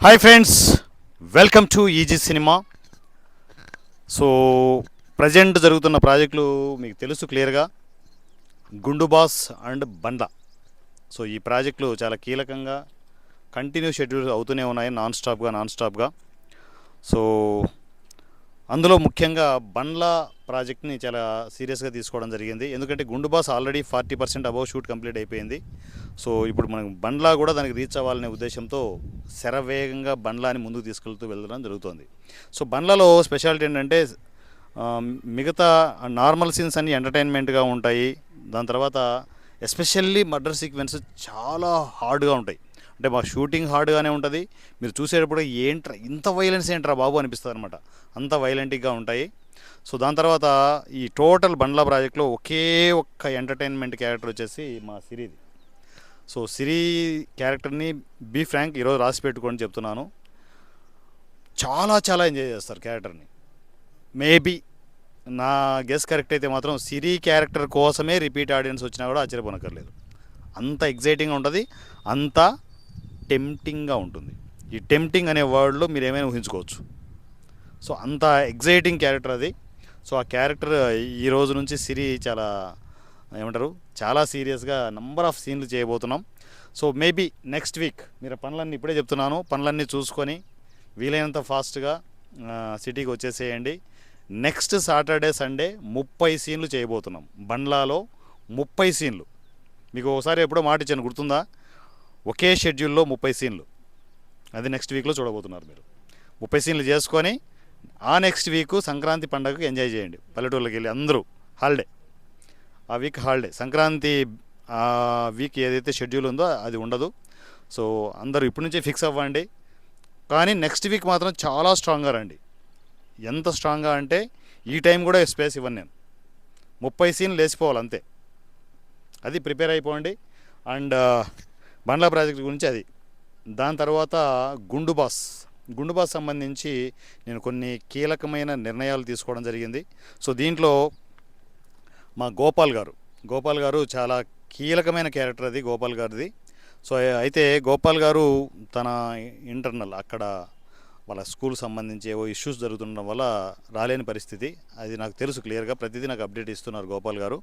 Hi friends welcome to easy cinema so present జరుగుతున్న ప్రాజెక్టులు మీకు తెలుసు క్లియర్గా గుండు బాస్ అండ్ బండ్ల. సో ఈ ప్రాజెక్టులు చాలా కీలకంగా కంటిన్యూ షెడ్యూల్ అవుతూనే ఉన్నాయి నాన్ స్టాప్గా నాన్ స్టాప్గా సో అందులో ముఖ్యంగా బండ్ల ప్రాజెక్ట్ని చాలా సీరియస్గా తీసుకోవడం జరిగింది. ఎందుకంటే గుండు boss already forty percent above shoot complete అయిపోయింది. సో ఇప్పుడు మనం బండ్లా కూడా దానికి రీచ్ అవ్వాలనే ఉద్దేశంతో శరవేగంగా బండ్లాని ముందుకు తీసుకెళ్తూ వెళ్ళడం జరుగుతుంది. సో బండ్లలో స్పెషాలిటీ ఏంటంటే మిగతా నార్మల్ సీన్స్ అన్ని ఎంటర్టైన్మెంట్గా ఉంటాయి. దాని తర్వాత ఎస్పెషల్లీ మర్డర్ సీక్వెన్స్ చాలా హార్డ్గా ఉంటాయి. అంటే మా షూటింగ్ హార్డ్గానే ఉంటుంది. మీరు చూసేటప్పుడు ఏంట్రా ఇంత వైలెన్స్ ఏంట్రా బాబు అనిపిస్తుంది అనమాట అంత వైలెంట్గా ఉంటాయి. సో దాని తర్వాత ఈ టోటల్ బండ్ల ప్రాజెక్ట్లో ఒకే ఒక్క ఎంటర్టైన్మెంట్ క్యారెక్టర్ వచ్చేసి మా సిరిది సో సిరి క్యారెక్టర్ని బీ ఫ్రాంక్ ఈరోజు రాసి పెట్టుకొని చెప్తున్నాను. చాలా చాలా ఎంజాయ్ చేస్తారు క్యారెక్టర్ని మేబీ నా గెస్ కరెక్ట్ అయితే మాత్రం సిరి క్యారెక్టర్ కోసమే రిపీట్ ఆడియన్స్ వచ్చినా కూడా ఆశ్చర్యపోనక్కర్లేదు. అంత ఎగ్జైటింగ్గా ఉంటుంది. అంత టెంప్టింగ్గా ఉంటుంది. ఈ టెంప్టింగ్ అనే వర్డ్లో మీరు ఏమైనా ఊహించుకోవచ్చు. సో అంత ఎగ్జైటింగ్ క్యారెక్టర్ అది. సో ఆ క్యారెక్టర్ ఈ రోజు నుంచి సిరి చాలా ఏమంటారు చాలా సీరియస్గా నంబర్ ఆఫ్ సీన్లు చేయబోతున్నాం. సో మేబీ నెక్స్ట్ వీక్ మీరు పనులన్నీ ఇప్పుడే చెప్తున్నాను. పనులన్నీ చూసుకొని వీలైనంత ఫాస్ట్గా సిటీకి వచ్చేసేయండి. నెక్స్ట్ సాటర్డే సండే ముప్పై సీన్లు చేయబోతున్నాం. బండ్లాలో ముప్పై సీన్లు మీకు ఒకసారి ఎప్పుడో మాట ఇచ్చాను గుర్తుందా? ఒకే షెడ్యూల్లో ముప్పై సీన్లు. అది నెక్స్ట్ వీక్లో చూడబోతున్నారు మీరు. ముప్పై సీన్లు చేసుకొని ఆ నెక్స్ట్ వీక్ సంక్రాంతి పండగకు ఎంజాయ్ చేయండి. పల్లెటూళ్ళకి వెళ్ళి అందరూ హాలిడే ఆ వీక్ హాలిడే సంక్రాంతి వీక్ ఏదైతే షెడ్యూల్ ఉందో అది ఉండదు. సో అందరూ ఇప్పటి నుంచే ఫిక్స్ అవ్వండి. కానీ నెక్స్ట్ వీక్ మాత్రం చాలా స్ట్రాంగ్గా రండి ఎంత స్ట్రాంగ్గా అంటే ఈ టైం కూడా స్పేస్ ఇవ్వను నేను. ముప్పై సీన్లు లేచిపోవాలి అంతే. అది ప్రిపేర్ అయిపోండి. అండ్ బండ్ల ప్రాజెక్టు గురించి అది. దాని తర్వాత గుండు బాస్. గుండు బాస్ సంబంధించి నేను కొన్ని కీలకమైన నిర్ణయాలు తీసుకోవడం జరిగింది. సో దీంట్లో మా గోపాల్ గారు. గోపాల్ గారు చాలా కీలకమైన క్యారెక్టర్ అది గోపాల్ గారిది. సో అయితే గోపాల్ గారు తన ఇంటర్నల్ అక్కడ వాళ్ళ స్కూల్ సంబంధించి ఏవో ఇష్యూస్ జరుగుతుండడం వల్ల రాలేని పరిస్థితి. అది నాకు తెలుసు క్లియర్గా. ప్రతిదీ నాకు అప్డేట్ ఇస్తున్నారు గోపాల్ గారు.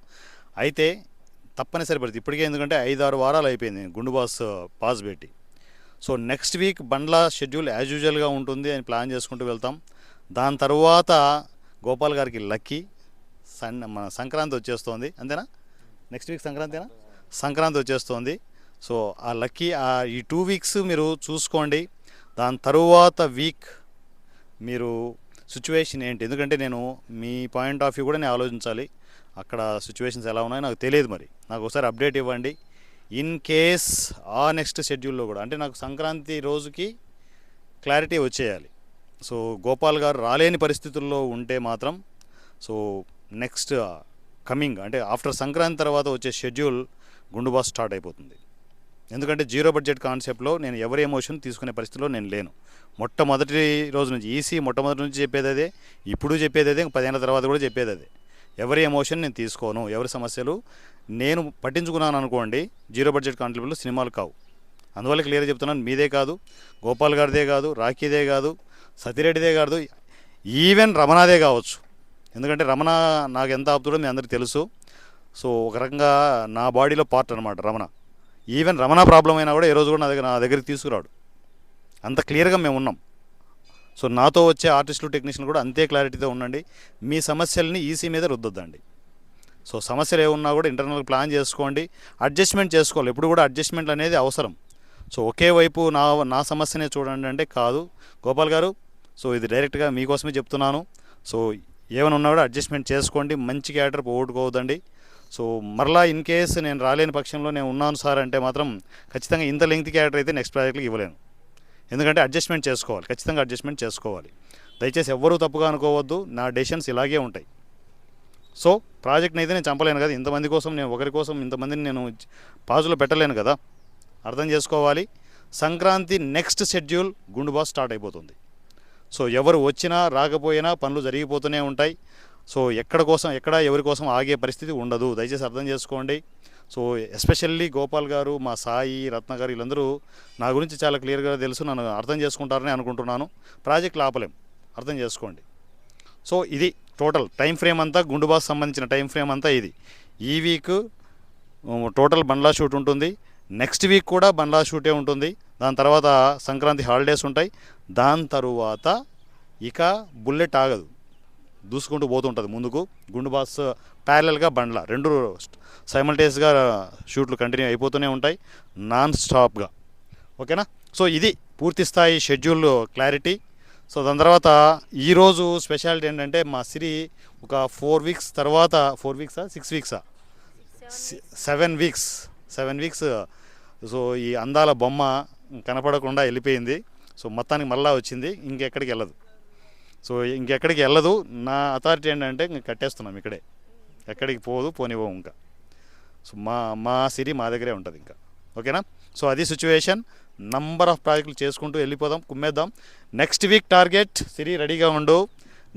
అయితే తప్పనిసరి పరిస్థితి. ఇప్పటికే ఎందుకంటే ఐదు ఆరు వారాలు అయిపోయింది గుండు బాస్ పాస్ పెట్టి సో నెక్స్ట్ వీక్ బండ్ల షెడ్యూల్ యాజ్ యూజువల్గా ఉంటుంది అని ప్లాన్ చేసుకుంటూ వెళ్తాం. దాని తర్వాత గోపాల్ గారికి లక్కీ సన్ మన సంక్రాంతి వచ్చేస్తోంది. అంతేనా? Next week సంక్రాంతినా? సంక్రాంతి వచ్చేస్తోంది. సో ఆ లక్కీ ఆ ఈ టూ వీక్స్ మీరు చూసుకోండి. దాని తరువాత వీక్ మీరు సిచ్యువేషన్ ఏంటి? ఎందుకంటే నేను మీ పాయింట్ ఆఫ్ వ్యూ కూడా నేను ఆలోచించాలి. అక్కడ సిచ్యువేషన్స్ ఎలా ఉన్నాయో నాకు తెలియదు మరి. నాకు ఒకసారి అప్డేట్ ఇవ్వండి. ఇన్ కేస్ ఆ నెక్స్ట్ షెడ్యూల్లో కూడా అంటే నాకు సంక్రాంతి రోజుకి క్లారిటీ వచ్చేయాలి. సో గోపాల్ గారు రాలేని పరిస్థితుల్లో ఉంటే మాత్రం సో నెక్స్ట్ కమింగ్ అంటే ఆఫ్టర్ సంక్రాంతి తర్వాత వచ్చే షెడ్యూల్ గుండుబాస్ స్టార్ట్ అయిపోతుంది. ఎందుకంటే జీరో బడ్జెట్ కాన్సెప్ట్లో నేను ఎవరి ఎమోషన్ తీసుకునే పరిస్థితిలో నేను లేను. మొట్టమొదటి రోజు నుంచి ఈసీ మొట్టమొదటి నుంచి చెప్పేది అదే ఇప్పుడు చెప్పేది అదే పదిహేను తర్వాత కూడా చెప్పేది అదే. ఎవరి ఎమోషన్ నేను తీసుకోను ఎవరి సమస్యలు నేను పట్టించుకున్నాను అనుకోండి జీరో బడ్జెట్ కాంట్రిబ్యూట్లు సినిమాలు కావు. అందువల్ల క్లియర్గా చెప్తున్నాను మీదే కాదు గోపాల్ గారిదే కాదు రాఖీదే కాదు సతిరెడ్డిదే కాదు ఈవెన్ రమణాదే కావచ్చు. ఎందుకంటే రమణ నాకు ఎంత ఆపుతుందో మీ అందరికీ తెలుసు. సో ఒక రకంగా నా బాడీలో పార్ట్ అనమాట రమణ. ఈవెన్ రమణ ప్రాబ్లం అయినా కూడా ఏ రోజు కూడా నా దగ్గర నా దగ్గరికి తీసుకురాడు. అంత క్లియర్గా మేము ఉన్నాం. సో నాతో వచ్చే ఆర్టిస్టులు టెక్నీషియన్లు కూడా అంతే క్లారిటీతో ఉండండి. మీ సమస్యల్ని ఈసీ మీద రుద్దొద్దండి. సో సమస్యలు ఏమున్నా కూడా ఇంటర్నల్ ప్లాన్ చేసుకోండి. అడ్జస్ట్మెంట్ చేసుకోవాలి. ఎప్పుడు కూడా అడ్జస్ట్మెంట్ అనేది అవసరం. సో ఒకే వైపు నా నా సమస్యనే చూడండి అంటే కాదు. గోపాల్ గారు సో ఇది డైరెక్ట్గా మీకోసమే చెప్తున్నాను. సో ఏమైనా ఉన్నా కూడా అడ్జస్ట్మెంట్ చేసుకోండి. మంచి క్యారెక్టర్ పోగొట్టుకోవద్దండి. సో మరలా ఇన్ కేస్ నేను రాలేని పక్షంలో నేను ఉన్నాను సార్ అంటే మాత్రం ఖచ్చితంగా ఇంత లెంగ్త్ క్యారెక్టర్ అయితే నెక్స్ట్ ప్రాజెక్ట్కి ఇవ్వలేను. ఎందుకంటే అడ్జస్ట్మెంట్ చేసుకోవాలి ఖచ్చితంగా అడ్జస్ట్మెంట్ చేసుకోవాలి. దయచేసి ఎవ్వరూ తప్పుగా అనుకోవద్దు నా డెసిషన్స్ ఇలాగే ఉంటాయి. సో ప్రాజెక్ట్ని అయితే నేను చంపలేను కదా ఇంతమంది కోసం నేను ఒకరి కోసం ఇంతమందిని నేను పాజులో పెట్టలేను కదా. అర్థం చేసుకోవాలి. సంక్రాంతి నెక్స్ట్ షెడ్యూల్ గుండు బాస్ స్టార్ట్ అయిపోతుంది. సో ఎవరు వచ్చినా రాకపోయినా పనులు జరిగిపోతూనే ఉంటాయి. సో ఎక్కడ కోసం ఎక్కడ ఎవరి కోసం ఆగే పరిస్థితి ఉండదు. దయచేసి అర్థం చేసుకోండి. సో ఎస్పెషల్లీ గోపాల్ గారు మా సాయి రత్న గారు వీళ్ళందరూ నా గురించి చాలా క్లియర్గా తెలుసు నన్ను అర్థం చేసుకుంటారని అనుకుంటున్నాను. ప్రాజెక్టులు ఆపలేం అర్థం చేసుకోండి. సో ఇది టోటల్ టైం ఫ్రేమ్ అంతా గుండు బాస్ సంబంధించిన టైం ఫ్రేమ్ అంతా ఇది. ఈ వీక్ టోటల్ బండ్లా షూట్ ఉంటుంది. నెక్స్ట్ వీక్ కూడా బండ్లా షూటే ఉంటుంది. దాని తర్వాత సంక్రాంతి హాలిడేస్ ఉంటాయి. దాని తరువాత ఇక బుల్లెట్ ఆగదు. దూసుకుంటూ పోతుంటుంది ముందుకు. గుండు బాస్ ప్యారలల్గా బండ్ల రెండు సైమల్టేస్గా షూట్లు కంటిన్యూ అయిపోతూనే ఉంటాయి నాన్ స్టాప్గా ఓకేనా? సో ఇది పూర్తి స్థాయి షెడ్యూల్ క్లారిటీ సో దాని తర్వాత ఈరోజు స్పెషాలిటీ ఏంటంటే మా సిరి ఒక ఫోర్ వీక్స్ తర్వాత ఫోర్ వీక్సా six వీక్సా seven weeks seven weeks so ఈ అందాల బొమ్మ కనపడకుండా వెళ్ళిపోయింది. సో మొత్తానికి మళ్ళా వచ్చింది ఇంకెక్కడికి వెళ్ళదు. సో ఇంకెక్కడికి వెళ్ళదు. నా అథారిటీ ఏంటంటే ఇంక కట్టేస్తున్నాం ఇక్కడే. ఎక్కడికి పోదు పోనివ్వం ఇంకా. సో మా మా సిరి మా దగ్గరే ఉంటుంది ఇంకా. ఓకేనా? సో అది సిచ్యువేషన్ నంబర్ ఆఫ్ ప్రాజెక్టులు చేసుకుంటూ వెళ్ళిపోదాం కుమ్మేద్దాం. నెక్స్ట్ వీక్ టార్గెట్ సిరి రెడీగా ఉండు.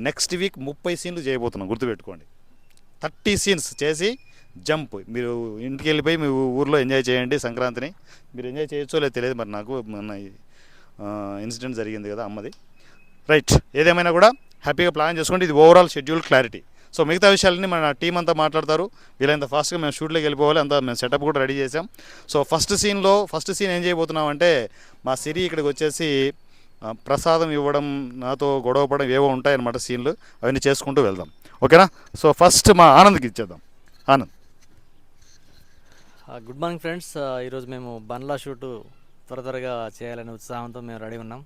నెక్స్ట్ వీక్ ముప్పై సీన్లు చేయబోతున్నాం గుర్తుపెట్టుకోండి. థర్టీ సీన్స్ చేసి జంప్. మీరు ఇంటికి వెళ్ళిపోయి మీ ఊర్లో ఎంజాయ్ చేయండి సంక్రాంతిని. మీరు ఎంజాయ్ చేయొచ్చో లేదో తెలియదు మరి నాకు మొన్న ఇన్సిడెంట్ జరిగింది కదా అమ్మది. రైట్ ఏదేమైనా కూడా హ్యాపీగా ప్లాన్ చేసుకోండి. ఇది ఓవరాల్ షెడ్యూల్ క్లారిటీ సో మిగతా విషయాలన్నీ మన టీం అంతా మాట్లాడతారు. వీళ్ళంత ఫాస్ట్గా మేము షూట్లోకి వెళ్ళిపోవాలి. అంతా మేము సెటప్ కూడా రెడీ చేసాం. సో ఫస్ట్ సీన్లో ఫస్ట్ సీన్ ఏం చేయబోతున్నాం అంటే మా సిరి ఇక్కడికి వచ్చేసి ప్రసాదం ఇవ్వడం నాతో గొడవపడడం ఏవో ఉంటాయన్నమాట సీన్లు అవన్నీ చేసుకుంటూ వెళ్దాం. ఓకేనా సో ఫస్ట్ మా ఆనంద్కి ఇచ్చేద్దాం. ఆనంద్. గుడ్ మార్నింగ్ ఫ్రెండ్స్ ఈరోజు మేము బండ్లా షూటు త్వర త్వరగా చేయాలనే ఉత్సాహంతో మేము రెడీ ఉన్నాం.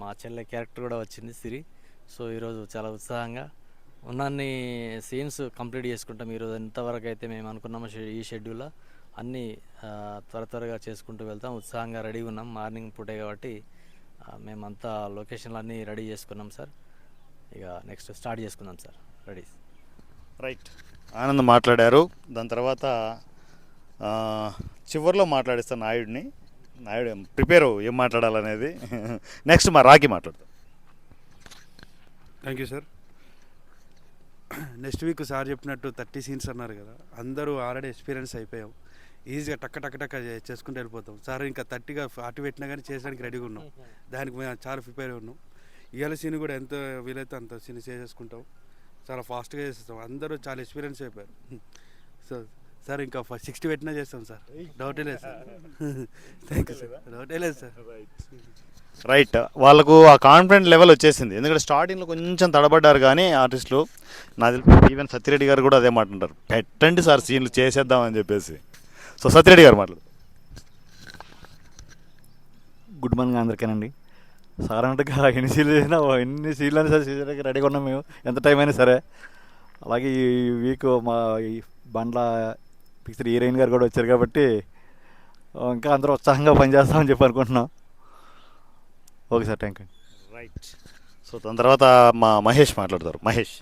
మా చెల్లె క్యారెక్టర్ కూడా వచ్చింది సిరి. సో ఈరోజు చాలా ఉత్సాహంగా ఉన్నన్ని సీన్స్ కంప్లీట్ చేసుకుంటాం. ఈరోజు ఎంతవరకు అయితే మేము అనుకున్నామో ఈ షెడ్యూల్లో అన్నీ త్వర త్వరగా చేసుకుంటూ వెళ్తాం. ఉత్సాహంగా రెడీ ఉన్నాం. మార్నింగ్ పూటే కాబట్టి మేమంతా లొకేషన్లు అన్నీ రెడీ చేసుకున్నాం సార్. ఇక నెక్స్ట్ స్టార్ట్ చేసుకుందాం సార్. రెడీ. రైట్. ఆనంద్ మాట్లాడారు. దాని తర్వాత చివరిలో చివర్లో మాట్లాడిస్తాను నాయుడిని. నాయుడు ప్రిపేర్ ఏం మాట్లాడాలనేది. నెక్స్ట్ మా రాకి మాట్లాడతాం. Thank you sir next week sir చెప్పినట్టు థర్టీ సీన్స్ అన్నారు కదా అందరూ ఆల్రెడీ ఎక్స్పీరియన్స్ అయిపోయాం. ఈజీగా టక్క టక్క టక్క చేసుకుంటూ వెళ్ళిపోతాం. సార్ ఇంకా థర్టీగా ఫార్టీ పెట్టినా కానీ చేసడానికి రెడీగా ఉన్నాం. దానికి మేము చాలా ప్రిపేర్ ఉన్నాం. ఇవాళ సీన్ కూడా ఎంత వీలైతే అంత సీన్ చేసేసుకుంటాం. చాలా ఫాస్ట్గా చేసేస్తాం. అందరూ చాలా ఎక్స్పీరియన్స్ అయిపోయారు. సో సార్ ఇంకా సిక్స్టీ పెట్టినా చేస్తాం సార్. డౌటే లేదు సార్. థ్యాంక్ యూ సార్ డౌటే లేదు సార్. రైట్ వాళ్ళకు ఆ కాన్ఫిడెంట్ లెవెల్ వచ్చేసింది. ఎందుకంటే స్టార్టింగ్లో కొంచెం తడబడ్డారు కానీ ఆర్టిస్టులు నాకు తెలిసి ఈవెన్ సత్యరెడ్డి గారు కూడా అదే మాట్లాడారు పెట్టండి సార్ సీన్లు చేసేద్దామని చెప్పేసి. సో సత్యరెడ్డి గారు మాట్లాడు. Good morning అందరికీనండి. సార్ అన్నట్టుగా ఎన్ని సీన్లు చేసినా ఎన్ని సీన్లు అయినా సరే చేసేటప్పుడు రెడీగా ఉన్నాం మేము. ఎంత టైం అయినా సరే. అలాగే ఈ వీక్ మా ఈ బండ్ల పిక్చర్ హీరోయిన్ గారు కూడా వచ్చారు కాబట్టి ఇంకా అందరూ ఉత్సాహంగా పనిచేస్తామని చెప్పి అనుకుంటున్నాం. Okay sir thank you right. So దాని తర్వాత మా మహేష్ మాట్లాడతారు. మహేష్.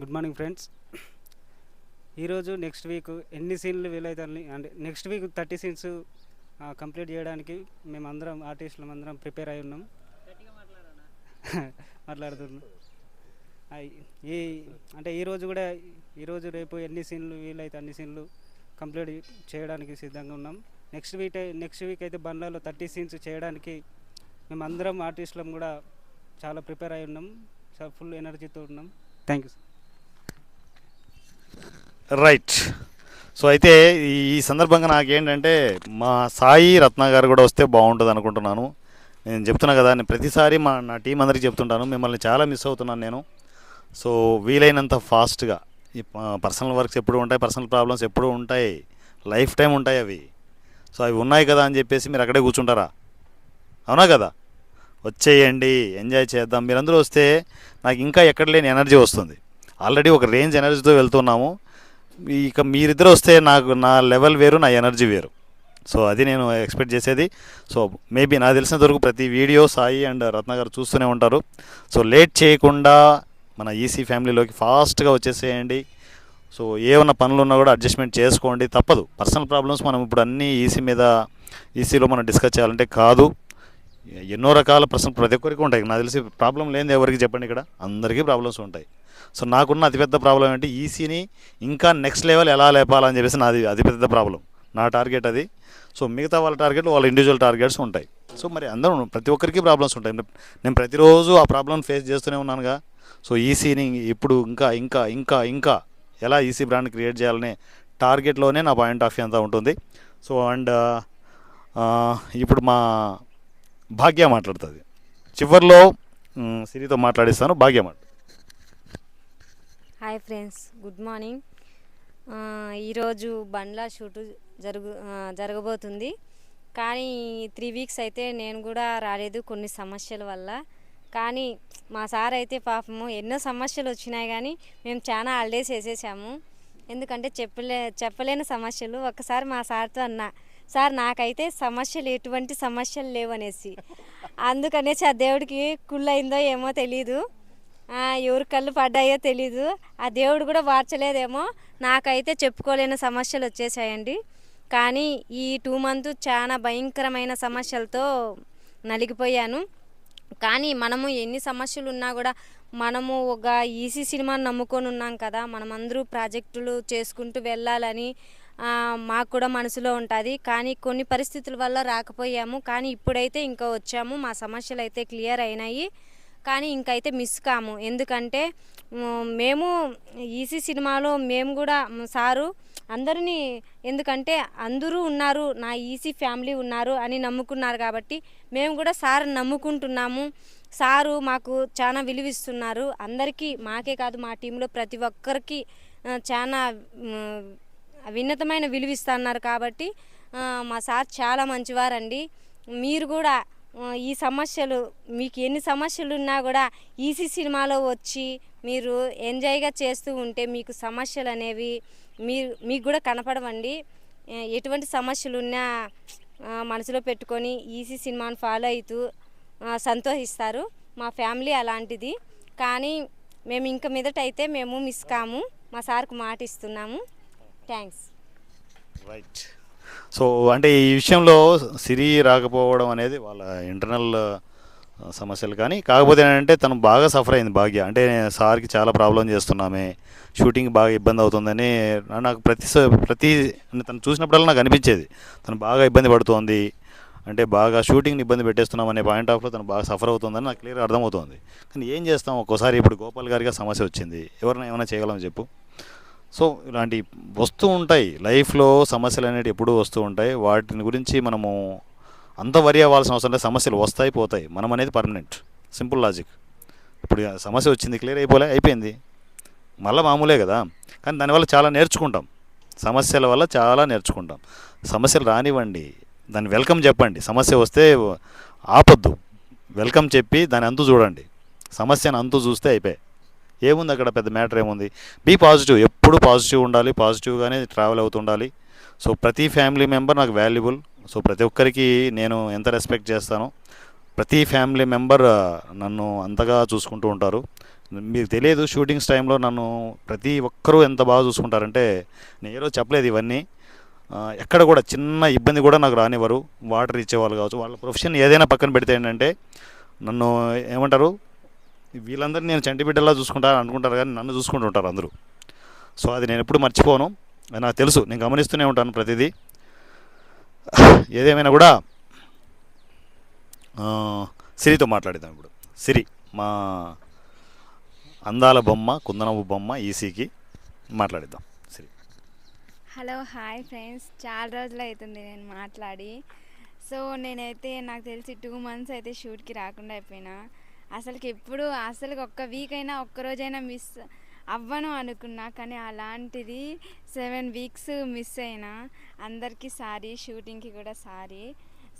Good morning friends. ఈరోజు నెక్స్ట్ వీక్ ఎన్ని సీన్లు వీలైతే అన్ని అంటే next week thirty scenes complete చేయడానికి మేమందరం ఆర్టిస్టులం అందరం ప్రిపేర్ అయి ఉన్నాం. మాట్లాడుతున్నాం. ఈ అంటే ఈరోజు కూడా ఈరోజు రేపు ఎన్ని సీన్లు వీలైతే అన్ని సీన్లు కంప్లీట్ చేయడానికి సిద్ధంగా ఉన్నాం. నెక్స్ట్ వీక్ నెక్స్ట్ వీక్ అయితే బండ్లలో థర్టీ సీన్స్ చేయడానికి మేము అందరం ఆర్టిస్టులం కూడా చాలా ప్రిపేర్ అయి ఉన్నాం. చాలా ఫుల్ ఎనర్జీతో ఉన్నాం. Thank you right. సో అయితే ఈ సందర్భంగా నాకేంటంటే మా సాయి రత్న గారు కూడా వస్తే బాగుంటుంది అనుకుంటున్నాను. నేను చెప్తున్నా కదా నేను ప్రతిసారి మా నా టీం అందరికీ చెప్తుంటాను. మిమ్మల్ని చాలా మిస్ అవుతున్నాను నేను. సో వీలైనంత ఫాస్ట్గా. ఈ పర్సనల్ వర్క్స్ ఎప్పుడు ఉంటాయి పర్సనల్ ప్రాబ్లమ్స్ ఎప్పుడు ఉంటాయి లైఫ్ టైం ఉంటాయి అవి. సో అవి ఉన్నాయి కదా అని చెప్పేసి మీరు అక్కడే కూర్చుంటారా? అవునా కదా? వచ్చేయండి ఎంజాయ్ చేద్దాం. మీరందరూ వస్తే నాకు ఇంకా ఎక్కడ లేని ఎనర్జీ వస్తుంది. ఆల్రెడీ ఒక రేంజ్ ఎనర్జీతో వెళ్తున్నాము. ఇక మీరిద్దరు వస్తే నాకు నా లెవెల్ వేరు నా ఎనర్జీ వేరు. సో అది నేను ఎక్స్పెక్ట్ చేసేది. సో మేబీ నాకు తెలిసినంత వరకు ప్రతి వీడియో సాయి అండ్ రత్న గారు చూస్తూనే ఉంటారు. సో లేట్ చేయకుండా మన ఈసీ ఫ్యామిలీలోకి ఫాస్ట్గా వచ్చేసేయండి. సో ఏమన్నా పనులు ఉన్నా కూడా అడ్జస్ట్మెంట్ చేసుకోండి. తప్పదు. పర్సనల్ ప్రాబ్లమ్స్ మనం ఇప్పుడు అన్నీ ఈసీ మీద ఈసీలో మనం డిస్కస్ చేయాలంటే కాదు. ఎన్నో రకాల ప్రశ్నలు ప్రతి ఒక్కరికి ఉంటాయి. నాకు తెలిసి ప్రాబ్లం లేనిది ఎవరికి చెప్పండి ఇక్కడ? అందరికీ ప్రాబ్లమ్స్ ఉంటాయి. సో నాకున్న అతిపెద్ద ప్రాబ్లం ఏంటి? ఈసీని ఇంకా నెక్స్ట్ లెవెల్ ఎలా లేపాలని చెప్పేసి నాది అతిపెద్ద ప్రాబ్లం నా టార్గెట్ అది. సో మిగతా వాళ్ళ టార్గెట్ వాళ్ళ ఇండివిజువల్ టార్గెట్స్ ఉంటాయి. సో మరి అందరూ ప్రతి ఒక్కరికి ప్రాబ్లమ్స్ ఉంటాయి. నేను ప్రతిరోజు ఆ ప్రాబ్లం ఫేస్ చేస్తూనే ఉన్నానుగా. సో ఈసీని ఇప్పుడు ఇంకా ఇంకా ఇంకా ఇంకా ఎలా ఈసీ బ్రాండ్ క్రియేట్ చేయాలనే టార్గెట్లోనే నా పాయింట్ ఆఫ్ వ్యూ అంతా ఉంటుంది. సో అండ్ ఇప్పుడు మా భాగ్య మాట్లాడుతుంది. చివరిలో సిరితో మాట్లాడిస్తాను. భాగ్య మాట్లాడు హాయ్ ఫ్రెండ్స్ గుడ్ మార్నింగ్. ఈరోజు బండ్లా షూట్ జరుగు జరగబోతుంది. కానీ త్రీ వీక్స్ అయితే నేను కూడా రాలేదు కొన్ని సమస్యల వల్ల. కానీ మా సార్ అయితే పాపము ఎన్నో సమస్యలు వచ్చినాయి కానీ మేము చాలా హాలిడేస్ వేసేసాము ఎందుకంటే చెప్పలే చెప్పలేని సమస్యలు. ఒకసారి మా సార్తో అన్నా సార్ నాకైతే సమస్యలు ఎటువంటి సమస్యలు లేవనేసి అందుకనేసి ఆ దేవుడికి కుళ్ళయిందో ఏమో తెలీదు. ఎవరు ఎవరి కళ్ళు పడ్డాయో తెలీదు. ఆ దేవుడు కూడా వార్చలేదేమో. నాకైతే చెప్పుకోలేని సమస్యలు వచ్చేసాయండి. కానీ ఈ టూ మంత్ చాలా భయంకరమైన సమస్యలతో నలిగిపోయాను. కానీ మనము ఎన్ని సమస్యలు ఉన్నా కూడా మనము ఒక ఈసీ సినిమాని నమ్ముకొని ఉన్నాం కదా మనమందరూ ప్రాజెక్టులు చేసుకుంటూ వెళ్ళాలని మాకు కూడా మనసులో ఉంటుంది. కానీ కొన్ని పరిస్థితుల వల్ల రాకపోయాము. కానీ ఇప్పుడైతే ఇంకా వచ్చాము. మా సమస్యలు అయితే క్లియర్ అయినాయి. కానీ ఇంకైతే మిస్ కాము. ఎందుకంటే మేము ఈసీ సినిమాలో మేము కూడా సారు అందరినీ ఎందుకంటే అందరూ ఉన్నారు నా ఈసీ ఫ్యామిలీ ఉన్నారు అని నమ్ముకున్నారు కాబట్టి మేము కూడా సార్ నమ్ముకుంటున్నాము. సారు మాకు చాలా విలువిస్తున్నారు. అందరికీ మాకే కాదు మా టీంలో ప్రతి ఒక్కరికి చాలా విన్నతమైన విలువిస్తున్నారు కాబట్టి మా సార్ చాలా మంచివారండి. మీరు కూడా ఈ సమస్యలు మీకు ఎన్ని సమస్యలు ఉన్నా కూడా ఈసీ సినిమాలో వచ్చి మీరు ఎంజాయ్గా చేస్తూ ఉంటే మీకు సమస్యలు అనేవి మీరు మీకు కూడా కనపడవండి. ఎటువంటి సమస్యలు ఉన్నా మనసులో పెట్టుకొని ఈసీ సినిమాను ఫాలో అవుతూ సంతోషిస్తారు. మా ఫ్యామిలీ అలాంటిది. కానీ మేము ఇంక మీదట అయితే మేము మిస్ కాము. మా సార్కు మాట ఇస్తున్నాము. థ్యాంక్స్. రైట్ సో అంటే ఈ విషయంలో సిరి రాకపోవడం అనేది వాళ్ళ ఇంటర్నల్ సమస్యలు కానీ. కాకపోతే ఏంటంటే తను బాగా సఫర్ అయింది భాగ్య. అంటే సార్కి చాలా ప్రాబ్లం చేస్తున్నామే. షూటింగ్ బాగా ఇబ్బంది అవుతుందని నాకు ప్రతి ప్రతి తను చూసినప్పుడల్లా నాకు అనిపించేది. తను బాగా ఇబ్బంది పడుతోంది. అంటే బాగా షూటింగ్ని ఇబ్బంది పెట్టేస్తున్నాం అనే పాయింట్ ఆఫ్లో తను బాగా సఫర్ అవుతుందని నాకు క్లియర్ అర్థమవుతుంది. కానీ ఏం చేస్తాం? ఒక్కోసారి ఇప్పుడు గోపాల్ గారికి ఆ సమస్య వచ్చింది. ఎవరైనా ఏమైనా చేయగలం చెప్పు. సో ఇలాంటి వస్తూ ఉంటాయి. లైఫ్లో సమస్యలు అనేవి ఎప్పుడూ వస్తూ ఉంటాయి. వాటిని గురించి మనము అంత వరి అవ్వాల్సిన అవసరం లేదు. సమస్యలు వస్తాయి పోతాయి. మనం అనేది పర్మనెంట్ సింపుల్ లాజిక్ ఇప్పుడు సమస్య వచ్చింది క్లియర్ అయిపోలే అయిపోయింది. మళ్ళీ మామూలే కదా. కానీ దానివల్ల చాలా నేర్చుకుంటాం. సమస్యల వల్ల చాలా నేర్చుకుంటాం. సమస్యలు రానివ్వండి. దాన్ని వెల్కమ్ చెప్పండి. సమస్య వస్తే ఆపొద్దు. వెల్కమ్ చెప్పి దాని అంతు చూడండి. సమస్యను అంతు చూస్తే అయిపోయాయి. ఏముంది అక్కడ పెద్ద మ్యాటర్ ఏముంది? బీ పాజిటివ్ ఎప్పుడు పాజిటివ్ ఉండాలి. పాజిటివ్గానే ట్రావెల్ అవుతుండాలి. సో ప్రతి ఫ్యామిలీ మెంబర్ నాకు వాల్యుబుల్ సో ప్రతి ఒక్కరికి నేను ఎంత రెస్పెక్ట్ చేస్తానో ప్రతి ఫ్యామిలీ మెంబర్ నన్ను అంతగా చూసుకుంటూ ఉంటారు. మీకు తెలియదు షూటింగ్స్ టైంలో నన్ను ప్రతి ఒక్కరూ ఎంత బాగా చూసుకుంటారంటే నేను చెప్పలేదు ఇవన్నీ. ఎక్కడ కూడా చిన్న ఇబ్బంది కూడా నాకు రానివ్వరు. వాటర్ ఇచ్చేవాళ్ళు కావచ్చు వాళ్ళ ప్రొఫెషన్ ఏదైనా పక్కన పెడితే ఏంటంటే నన్ను ఏమంటారు వీళ్ళందరినీ నేను చంటి బిడ్డలా చూసుకుంటాను అనుకుంటారు కానీ నన్ను చూసుకుంటూ ఉంటారు అందరూ. సో అది నేను ఎప్పుడు మర్చిపోను. నాకు తెలుసు నేను గమనిస్తూనే ఉంటాను ప్రతిదీ. ఏదేమైనా కూడా సిరితో మాట్లాడేదాం ఇప్పుడు సిరి మా అందాల బొమ్మ కుందనపు బొమ్మ ఈసీకి మాట్లాడిద్దాం. సిరి. Hello hi friends. చాలా రోజులు అవుతుంది నేను మాట్లాడి. సో నేనైతే నాకు తెలిసి టూ మంత్స్ అయితే షూట్కి రాకుండా అయిపోయినా. అసలుకి ఎప్పుడు అసలు ఒక్క వీక్ అయినా ఒక్క రోజైనా మిస్ అవ్వను అనుకున్నా కానీ అలాంటిది సెవెన్ వీక్స్ మిస్ అయినా అందరికీ సారీ షూటింగ్కి కూడా సారీ.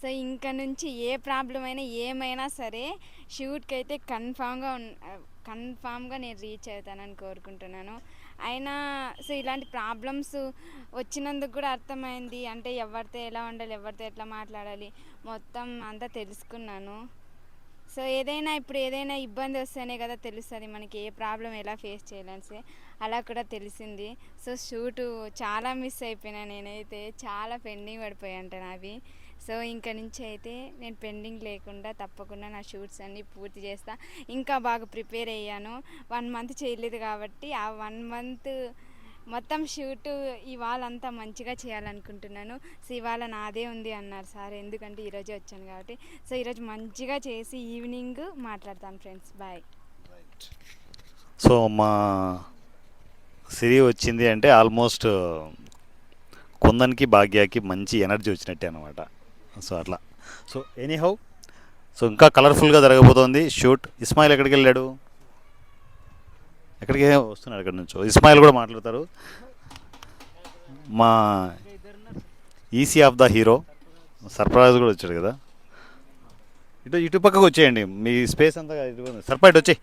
సో ఇంకా నుంచి ఏ ప్రాబ్లం అయినా ఏమైనా సరే షూట్కి అయితే కన్ఫామ్గా కన్ఫామ్గా నేను రీచ్ అవుతానని కోరుకుంటున్నాను. అయినా సో ఇలాంటి ప్రాబ్లమ్స్ వచ్చినందుకు కూడా అర్థమైంది. అంటే ఎవరితో ఎలా ఉండాలి ఎవరితో ఎట్లా మాట్లాడాలి మొత్తం అంతా తెలుసుకున్నాను. సో ఏదైనా ఇప్పుడు ఏదైనా ఇబ్బంది వస్తేనే కదా తెలుస్తుంది మనకి ఏ ప్రాబ్లం ఎలా ఫేస్ చేయాలని అలా కూడా తెలిసింది. సో షూటు చాలా మిస్ అయిపోయినా నేనైతే. చాలా పెండింగ్ పడిపోయాంట నావి. సో ఇంక నుంచి అయితే నేను పెండింగ్ లేకుండా తప్పకుండా నా షూట్స్ అన్నీ పూర్తి చేస్తా. ఇంకా బాగా ప్రిపేర్ అయ్యాను. వన్ మంత్ చేయలేదు కాబట్టి ఆ వన్ మంత్ మొత్తం షూట్ ఇవాళ అంతా మంచిగా చేయాలనుకుంటున్నాను. సో ఇవాళ నాదే ఉంది అన్నారు సార్. ఎందుకంటే ఈరోజే వచ్చాను కాబట్టి. సో ఈరోజు మంచిగా చేసి ఈవినింగ్ మాట్లాడతాను ఫ్రెండ్స్. బాయ్. సో మా సిరి వచ్చింది అంటే ఆల్మోస్ట్ కుందన్కి భాగ్యాకి మంచి ఎనర్జీ వచ్చినట్టే అనమాట సో అట్లా. సో ఎనీహౌ సో ఇంకా కలర్ఫుల్గా జరగబోతోంది షూట్. ఇస్మాయిల్ ఎక్కడికి వెళ్ళాడు? ఎక్కడికి వస్తున్నారు అక్కడి నుంచో? ఇస్మాయిల్ కూడా మాట్లాడతారు. మా EC of the hero surprise కూడా వచ్చాడు కదా. ఇటు ఇటు పక్కకు వచ్చేయండి. మీ స్పేస్ అంతా ఇటు ఉంది. వచ్చేయి.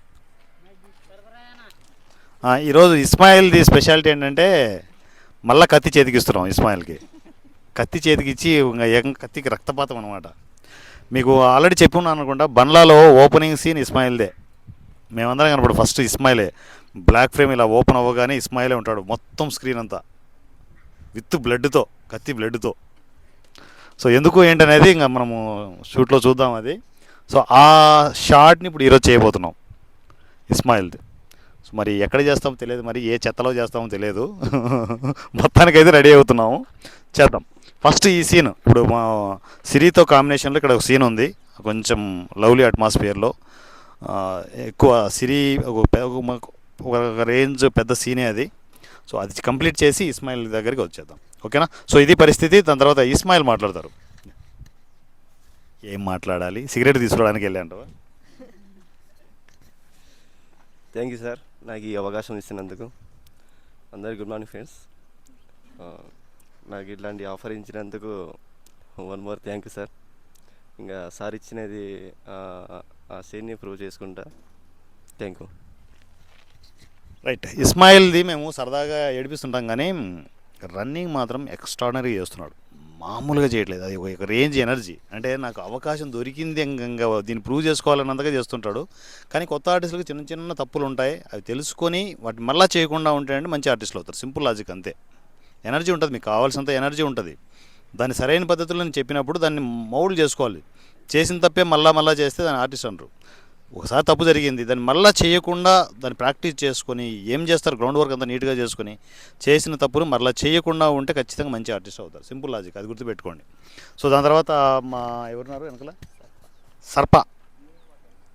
ఈరోజు ఇస్మాయిల్ది స్పెషాలిటీ ఏంటంటే మళ్ళీ కత్తి చేతికిస్తున్నాం ఇస్మాయిల్కి. కత్తి చేతికిచ్చి ఇంకా ఏకంగా కత్తికి రక్తపాతం అనమాట మీకు ఆల్రెడీ చెప్పున్నాను అనుకుంటా బండ్లాలో ఓపెనింగ్ సీన్ ఇస్మాయిల్దే. మేమందరం కనపడు ఫస్ట్ ఇస్మాయిలే. బ్లాక్ ఫ్రేమ్ ఇలా ఓపెన్ అవ్వగానే ఇస్మాయిలే ఉంటాడు మొత్తం స్క్రీన్ అంతా. విత్ బ్లడ్తో కత్తి బ్లడ్తో. సో ఎందుకు ఏంటనేది ఇంకా మనము షూట్లో చూద్దాం అది. సో ఆ షార్ట్ని ఇప్పుడు ఈరోజు చేయబోతున్నాం ఇస్మాయిల్ది. సో మరి ఎక్కడ చేస్తామో తెలియదు మరి ఏ చెత్తలో చేస్తామో తెలియదు. మొత్తానికైతే రెడీ అవుతున్నాము. చేద్దాం. ఫస్ట్ ఈ సీన్ ఇప్పుడు మా సిరితో కాంబినేషన్లో ఇక్కడ ఒక సీన్ ఉంది. కొంచెం లవ్లీ అట్మాస్ఫియర్లో. ఎక్కువ సిరి ఒక పె- ఒక రేంజ్ పెద్ద సీనే అది సో అది కంప్లీట్ చేసి ఇస్మాయిల్ దగ్గరికి వచ్చేద్దాం ఓకేనా సో ఇది పరిస్థితి దాని తర్వాత ఇస్మాయిల్ మాట్లాడతారు ఏం మాట్లాడాలి సిగరెట్ తీసుకోవడానికి వెళ్ళాంటవా థ్యాంక్ యూ సార్ నాకు ఈ అవకాశం ఇచ్చినందుకు అందరు గుడ్ మార్నింగ్ ఫ్రెండ్స్ నాకు ఇట్లాంటి ఆఫర్ ఇచ్చినందుకు one more thank you sir ఇంకా సార్ ఇచ్చినది ఆ, ఆ సీన్ని ప్రూవ్ చేసుకుంటా థ్యాంక్ యూ రైట్. ఇస్మాయిల్ది మేము సరదాగా ఏడిపిస్తుంటాం కానీ రన్నింగ్ మాత్రం ఎక్స్ట్రాడనరీ చేస్తున్నాడు. మామూలుగా చేయట్లేదు. అది ఒక రేంజ్ ఎనర్జీ. అంటే నాకు అవకాశం దొరికింది ఇంకా దీన్ని ప్రూవ్ చేసుకోవాలన్నంతగా చేస్తుంటాడు. కానీ కొత్త ఆర్టిస్టులకు చిన్న చిన్న తప్పులు ఉంటాయి అవి తెలుసుకొని వాటిని మళ్ళీ చేయకుండా ఉంటాయంటే మంచి ఆర్టిస్టులు అవుతారు. సింపుల్ లాజిక్ అంతే. ఎనర్జీ ఉంటుంది. మీకు కావాల్సినంత ఎనర్జీ ఉంటుంది. దాన్ని సరైన పద్ధతిలో నేను చెప్పినప్పుడు దాన్ని మౌల్డ్ చేసుకోవాలి. చేసిన తప్పే మళ్ళా మళ్ళా చేస్తే దాని ఆర్టిస్ట్ అంటారు. ఒకసారి తప్పు జరిగింది దాన్ని మళ్ళీ చేయకుండా దాన్ని ప్రాక్టీస్ చేసుకొని ఏం చేస్తారు గ్రౌండ్ వర్క్ అంతా నీట్గా చేసుకొని చేసిన తప్పును మళ్ళీ చేయకుండా ఉంటే ఖచ్చితంగా మంచి ఆర్టిస్ట్ అవుతారు. సింపుల్ లాజిక్ అది గుర్తుపెట్టుకోండి. సో దాని తర్వాత మా ఎవరున్నారు వెనకల? సర్ప.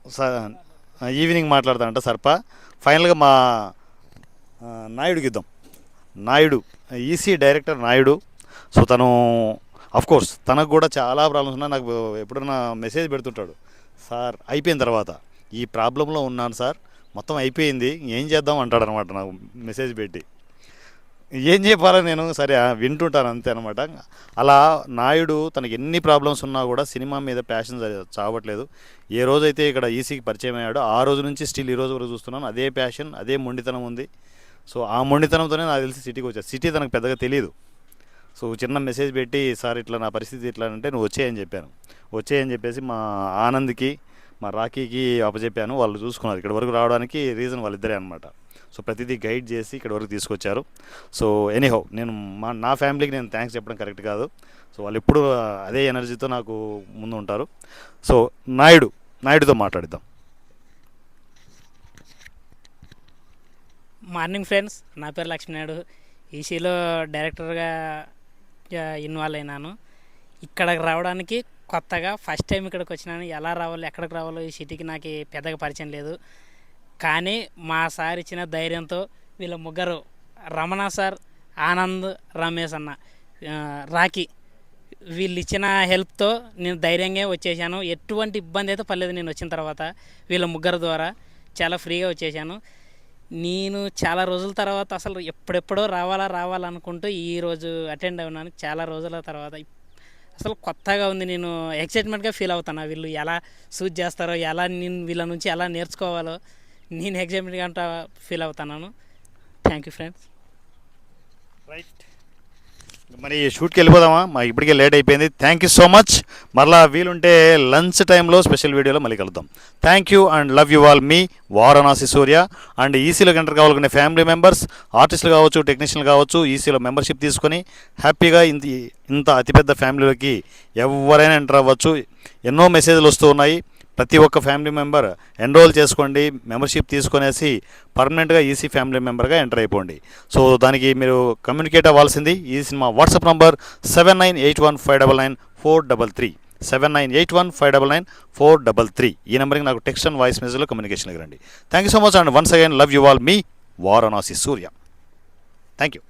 స- ఈవినింగ్ మాట్లాడతానంట సర్ప. ఫైనల్గా మా నాయుడుకి ఇద్దాం. Naidu EC director Naidu. So తను అఫ్కోర్స్ తనకు కూడా చాలా ప్రాబ్లమ్స్ ఉన్నాయి నాకు ఎప్పుడన్నా మెసేజ్ పెడుతుంటాడు. సార్ అయిపోయిన తర్వాత. ఈ ప్రాబ్లంలో ఉన్నాను సార్. మొత్తం అయిపోయింది. ఏం చేద్దాం అంటాడు అనమాట నాకు మెసేజ్ పెట్టి. ఏం చెప్పాలో నేను సరే వింటుంటాను అంతే అనమాట. అలా నాయుడు తనకి ఎన్ని ప్రాబ్లమ్స్ ఉన్నా కూడా సినిమా మీద ప్యాషన్ చావట్లేదు. ఏ రోజైతే ఇక్కడ ఈసీకి పరిచయం అయ్యాడో ఆ రోజు నుంచి స్టిల్ ఈ రోజు వరకు చూస్తున్నాను. అదే ప్యాషన్ అదే మొండితనం ఉంది. సో ఆ మొండితనంతోనే నాకు తెలిసి సిటీకి వచ్చాను సిటీ తనకు పెద్దగా తెలియదు సో చిన్న మెసేజ్ పెట్టి సార్ ఇట్లా నా పరిస్థితి ఇట్లా అంటే నువ్వు వచ్చేయని చెప్పాను. వచ్చేయని చెప్పేసి మా ఆనంద్కి మా రాఖీకి అప్పచెప్పాను. వాళ్ళు చూసుకున్నారు. ఇక్కడ వరకు రావడానికి రీజన్ వాళ్ళిద్దరే అనమాట సో ప్రతిదీ గైడ్ చేసి ఇక్కడ వరకు తీసుకొచ్చారు. సో ఎనీహౌ నేను మా నా ఫ్యామిలీకి నేను థ్యాంక్స్ చెప్పడం కరెక్ట్ కాదు. సో వాళ్ళు ఎప్పుడు అదే ఎనర్జీతో నాకు ముందు ఉంటారు. సో నాయుడు నాయుడుతో మాట్లాడిద్దాం. మార్నింగ్ ఫ్రెండ్స్ నా పేరు లక్ష్మీనాయుడు. ఈసీలో డైరెక్టర్గా ఇన్వాల్వ్ అయినాను. ఇక్కడికి రావడానికి కొత్తగా ఫస్ట్ టైం ఇక్కడికి వచ్చినాను. ఎలా రావాలో ఎక్కడికి రావాలో ఈ సిటీకి నాకు పెద్దగా పరిచయం లేదు. కానీ మా సార్ ఇచ్చిన ధైర్యంతో వీళ్ళ ముగ్గురు రమణ సార్ ఆనంద్ రమేష్ అన్న రాఖీ వీళ్ళు ఇచ్చిన హెల్ప్తో నేను ధైర్యంగా వచ్చేసాను. ఎటువంటి ఇబ్బంది అయితే పర్లేదు నేను వచ్చిన తర్వాత వీళ్ళ ముగ్గురు ద్వారా. చాలా ఫ్రీగా వచ్చేసాను. నేను చాలా రోజుల తర్వాత అసలు ఎప్పుడెప్పుడో రావాలా రావాలనుకుంటూ ఈరోజు అటెండ్ అయినాను చాలా రోజుల తర్వాత అసలు కొత్తగా ఉంది. నేను ఎక్సైట్మెంట్గా ఫీల్ అవుతాను. వీళ్ళు ఎలా సూట్ చేస్తారో ఎలా నేను వీళ్ళ నుంచి ఎలా నేర్చుకోవాలో నేను ఎక్సైట్మెంట్గా ఫీల్ అవుతున్నాను థ్యాంక్ యూ ఫ్రెండ్స్. రైట్. మరి షూట్కి వెళ్ళిపోదామా? మా ఇప్పటికే లేట్ అయిపోయింది. థ్యాంక్ యూ సో మచ్ మరలా వీలుంటే లంచ్ టైంలో స్పెషల్ వీడియోలో మళ్ళీ కలుద్దాం. Thank you and love you all me Varanasi Surya and ఈసీలో ఎంటర్ కావాలనుకునే ఫ్యామిలీ మెంబర్స్ ఆర్టిస్టులు కావచ్చు టెక్నీషియన్లు కావచ్చు ఈసీలో మెంబర్షిప్ తీసుకొని హ్యాపీగా ఇంత ఇంత అతిపెద్ద ఫ్యామిలీలోకి ఎవరైనా ఎంటర్ అవ్వచ్చు. ఎన్నో మెసేజ్లు వస్తూ ఉన్నాయి. ప్రతి ఒక్క ఫ్యామిలీ మెంబర్ ఎన్రోల్ చేసుకోండి మెంబర్షిప్ తీసుకొనేసి పర్మనెంట్గా ఈసీ ఫ్యామిలీ మెంబర్గా ఎంటర్ అయిపోండి. సో దానికి మీరు కమ్యూనికేట్ అవ్వాల్సింది ఈ cinema WhatsApp number seven nine eight one five double nine four double three seven nine eight one five double nine four double three ఈ నెంబర్కి నాకు టెక్స్ట్ అండ్ వాయిస్ మెసేజ్లో కమ్యూనికేషన్ రండి thank you so much and once again love you all me Varanasi Surya. Thank you